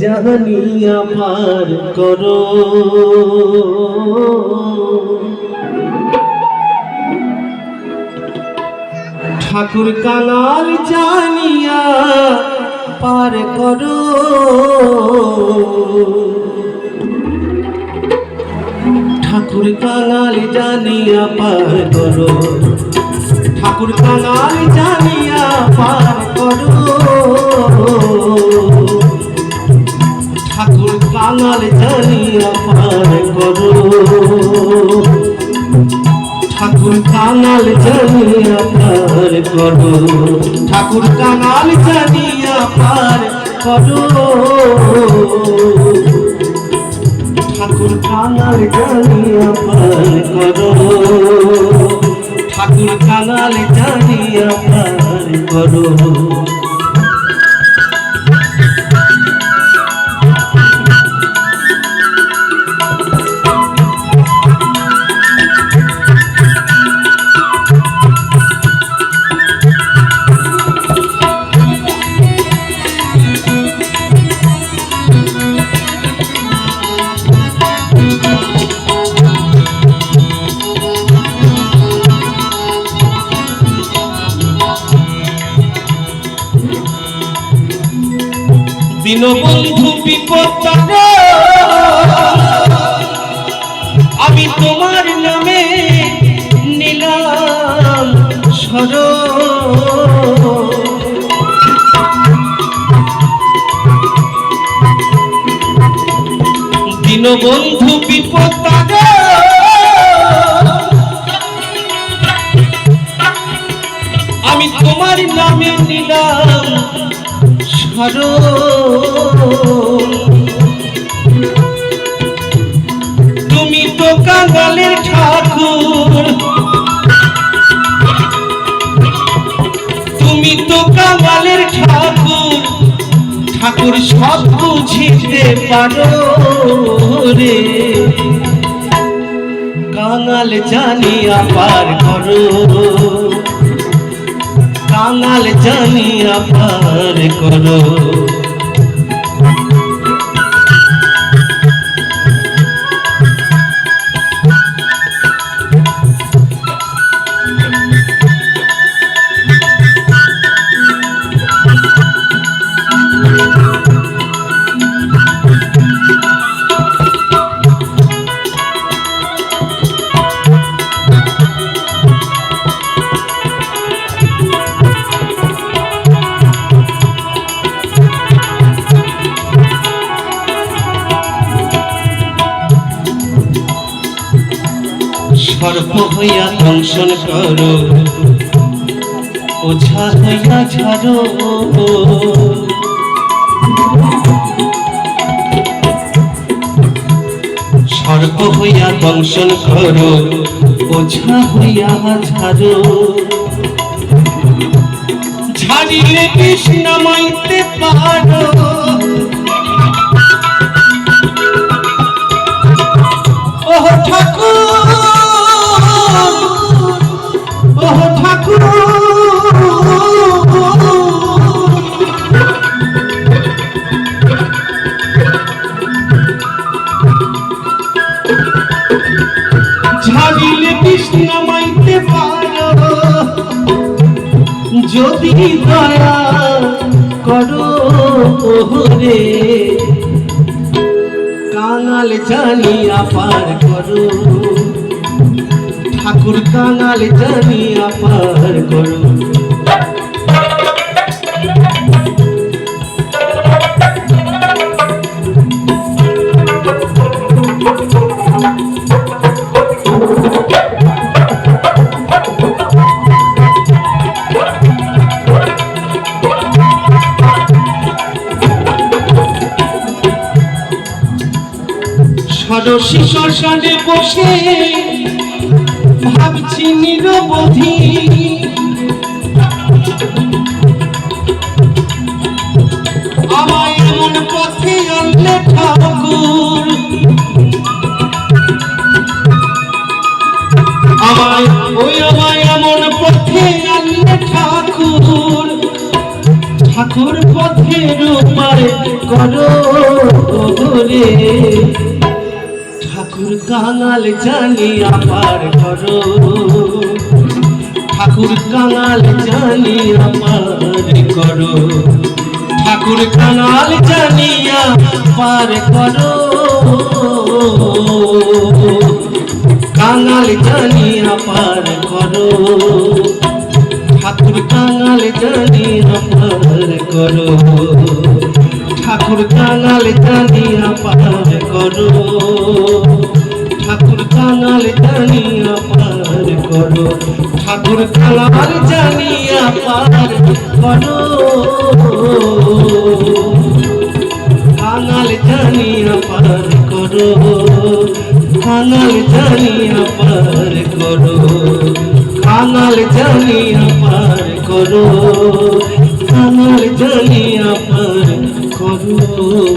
জাহানিয়া পার করো। ঠাকুর কাঙাল জানিয়া পার করো। ঠাকুর কাঙাল জানিয়া পার করো। ঠাকুর কাঙাল জানিয়া পার ঠাকুর কাঙাল জানিয়া পার করো। ঠাকুর কাঙাল জানিয়া পার করো। ঠাকুর কাঙাল জানিয়া পার করো। ঠাকুর কাঙাল জানিয়া পার করো। দীনবন্ধু বিপদ। আমি তোমার নামে নিলাম সর দীনবন্ধু বিপদ আমি তোমার নামে নিলাম স্মরণ তুমি তো কাঙালের ঠাকুর। তুমি তো কাঙালের ঠাকুর। ঠাকুর সব বুঝিতে পারো রে। কাঙাল জানিয়া পার করো। জানি আপার করো। সর্প হইয়া দংশন করো। ওঝা হইয়া ঝাড়ো সর্প হইয়া দংশন করো। ওঝা হইয়া ঝাড়ো ঝাড়িলে কৃষ্ণ মাইতে পারো। ওহ ঠাকুর! যদি দয়া করো রে কাঙাল জানিয়া পার করো। ঠাকুর কাঙাল জানিয়া পার করো। ষোড়শী শ্মশানে বসে ভাবছি নিরবধি। আমায় এমন পথে আনলে ঠাকুর। আমায়, ওই আমায় এমন পথে আনলে ঠাকুর। ঠাকুর পথের উপায় করো রে ঠাকুর কাঙাল জানিয়া পার করো ঠাকুর কাঙাল জানিয়া পার করো ঠাকুর কাঙাল জানিয়া পার করো কাঙাল জানিয়া পার করো ঠাকুর কাঙাল জানিয়া পার করো ঠাকুর কাঙাল জানিয়া পার করো। ঠাকুর কাঙাল জানিয়া পার করো। ঠাকুর কাঙাল জানিয়া পার করো। কাঙাল জানিয়া পার করো। কাঙাল জানিয়া পার করো। কাঙাল জানিয়া পার করো। ಕೊಟ್ಟು